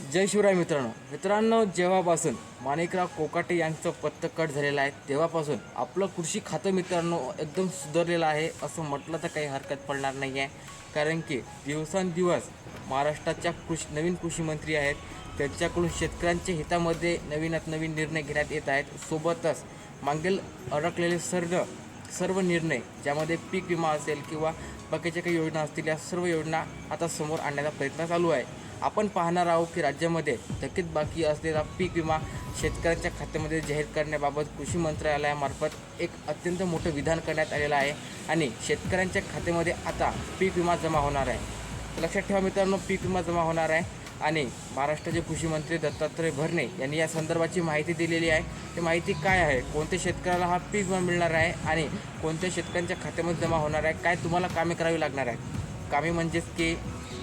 जय शिवराय मित्रांनो. मित्रांनो जेव्हापासून माणिकराव कोकाटे यांचं पत्तं कट झालेलं आहे तेव्हापासून आपलं कृषी खातं मित्रांनो एकदम सुधारलेलं आहे असं म्हटलं तर काही हरकत पडणार नाही आहे कारण की दिवसांदिवस महाराष्ट्राच्या कृषी नवीन कृषी मंत्री आहेत. त्यांच्याकडून शेतकऱ्यांच्या हितामध्ये नवीनात नवीन निर्णय घेण्यात येत आहेत. सोबतच मागील अडकलेले सर्व सर्व निर्णय ज्यामध्ये पीक विमा असेल किंवा बाकीच्या काही योजना असतील या सर्व योजना आता समोर आणण्याचा प्रयत्न चालू आहे. आपण पाहणार आहोत की राज्यामध्ये थकीत बाकी असलेला पीक विमा शेतकऱ्यांच्या खात्यामध्ये जाहीर करण्याबाबत कृषी मंत्रालयामार्फत एक अत्यंत मोठं विधान करण्यात आलेलं आहे आणि शेतकऱ्यांच्या खात्यामध्ये आता पीक विमा जमा होणार आहे. लक्षात ठेवा मित्रांनो पीक विमा जमा होणार आहे आणि महाराष्ट्राचे कृषी मंत्री दत्तात्रय भरणे यांनी या संदर्भाची माहिती दिलेली आहे. ती माहिती काय आहे? कोणत्या शेतकऱ्याला हा पीक विमा मिळणार आहे आणि कोणत्या शेतकऱ्यांच्या खात्यामध्ये जमा होणार आहे? काय तुम्हाला कामे करावी लागणार आहे कामे म्हणजेच की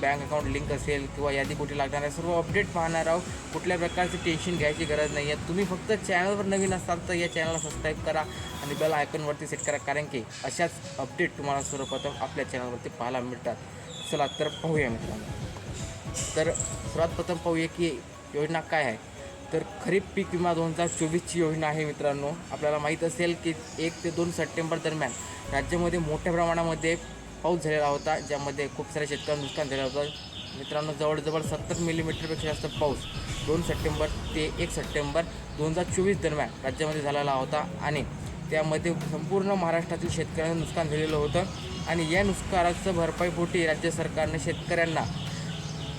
बँक अकाउंट लिंक असेल किंवा यादी कुठे लागणार आहे सर्व अपडेट पाहणार आहोत. कुठल्या प्रकारचे टेन्शन घ्यायची गरज नाही आहे. तुम्ही फक्त चॅनलवर नवीन असाल तर या चॅनलला सबस्क्राईब करा आणि बेल आयकॉनवरती सेट करा. कारण की अशाच अपडेट तुम्हाला सर्वप्रथम आपल्या चॅनलवरती पाहायला मिळतात. चला तर पाहूया मित्रांनो. तर सर्वात प्रथम पाहूया की योजना काय आहे. तर खरीप पीक विमा दोन हजार चोवीसची योजना आहे मित्रांनो. आपल्याला माहीत असेल की एक ते दोन सप्टेंबर दरम्यान राज्यामध्ये मोठ्या प्रमाणामध्ये पाऊस झालेला होता ज्यामध्ये खूप साऱ्या शेतकऱ्यांना नुकसान झालं होतं. मित्रांनो जवळजवळ सत्तर मिलीमीटरपेक्षा जास्त पाऊस दोन सप्टेंबर ते एक सप्टेंबर दोन हजार चोवीस दरम्यान राज्यामध्ये झालेला होता आणि त्यामध्ये संपूर्ण महाराष्ट्रातील शेतकऱ्यांना नुकसान झालेलं होतं. आणि या नुकसानाचं भरपाईपोटी राज्य सरकारने शेतकऱ्यांना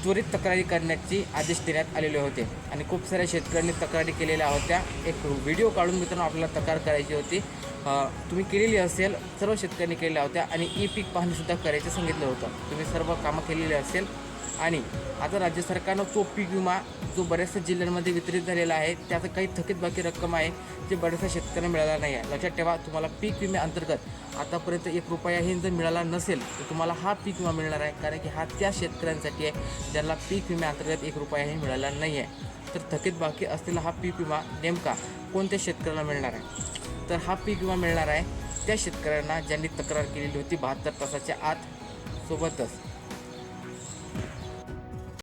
त्वरित तक्रारी करण्याची आदेश देण्यात आलेले होते. आणि खूप साऱ्या शेतकऱ्यांनी तक्रारी केलेल्या होत्या. एक व्हिडिओ काढून मित्रांनो आपल्याला तक्रार करायची होती. तुम्ही केलेली असेल सर्व शेतकऱ्यांनी केलेल्या होत्या. आणि ई पीक पाहणीसुद्धा करायचं सांगितलं होतं. तुम्ही सर्व कामं केलेली असेल आणि आता राज्य सरकारनं तो पीक विमा जो बऱ्याचशा जिल्ह्यांमध्ये वितरित झालेला आहे त्याचं काही थकीत बाकी रक्कम आहे जे बऱ्याचशा शेतकऱ्यांना मिळाला नाही आहे. लक्षात ठेवा तुम्हाला पीक विम्याअंतर्गत आतापर्यंत एक रुपयाही जर मिळाला नसेल तर तुम्हाला हा पीक विमा मिळणार आहे कारण की हा त्या शेतकऱ्यांसाठी आहे ज्यांना पीक विम्याअंतर्गत एक रुपयाही मिळाला नाही आहे. तर थकीत बाकी असलेला हा पीक विमा नेमका कोणत्या शेतकऱ्याला मिळणार आहे? तर हा पीक विमा मिळणार आहे त्या शेतकऱ्यांना ज्यांनी तक्रार केलेली होती बहात्तर तासाच्या आत सोबतच.